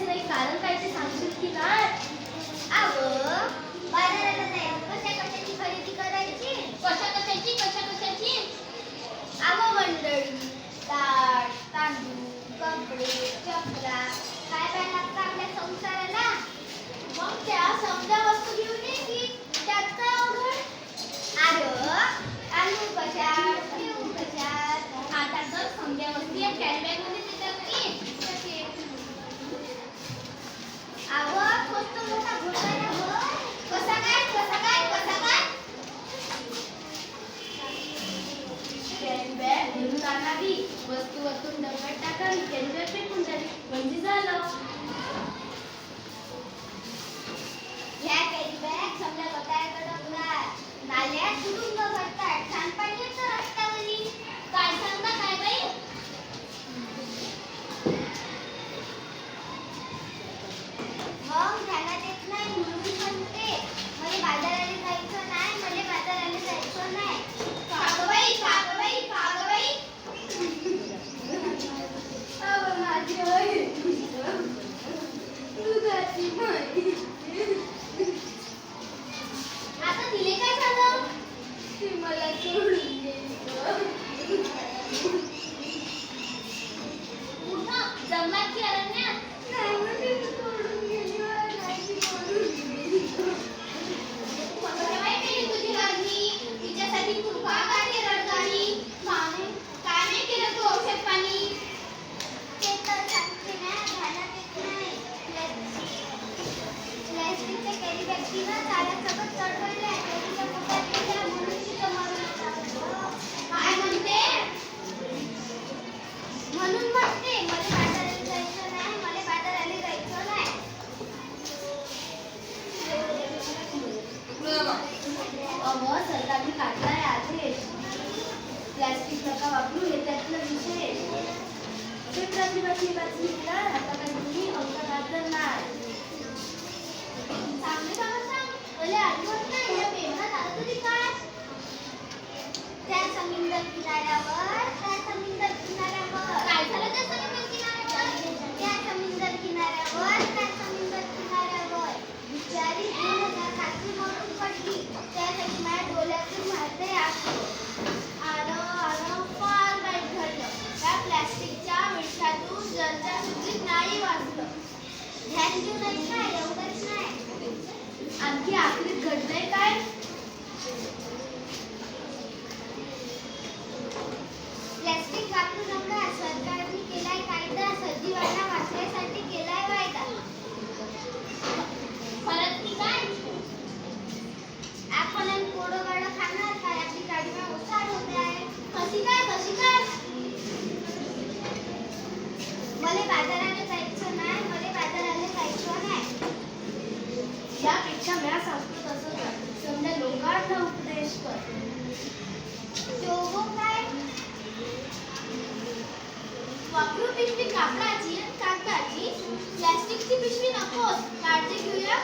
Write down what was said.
नाही कारण काय ते सांगशील की काय? अगं बाजाराला नाही. वस्तू वस्तू डब्यात टाकावी त्यांच्यावर फेकून द्यावी म्हणजे झालं. अव सरकारने काढलाय आदेश. प्लॅस्टिक नका वापरू हे त्यातलं विशेष. ते प्रतिभाची बातमी मिळणार आता काही तुम्ही अंक घातलं नाही चांगले बाबा सांग मला आठवत नाही काय? त्या समुद्र किनाऱ्यावर आणखी आखरीत घडलंय काय? पिशवी कापडाची आणि कागदाची प्लॅस्टिकची पिशवी नकोस काळजी घेऊया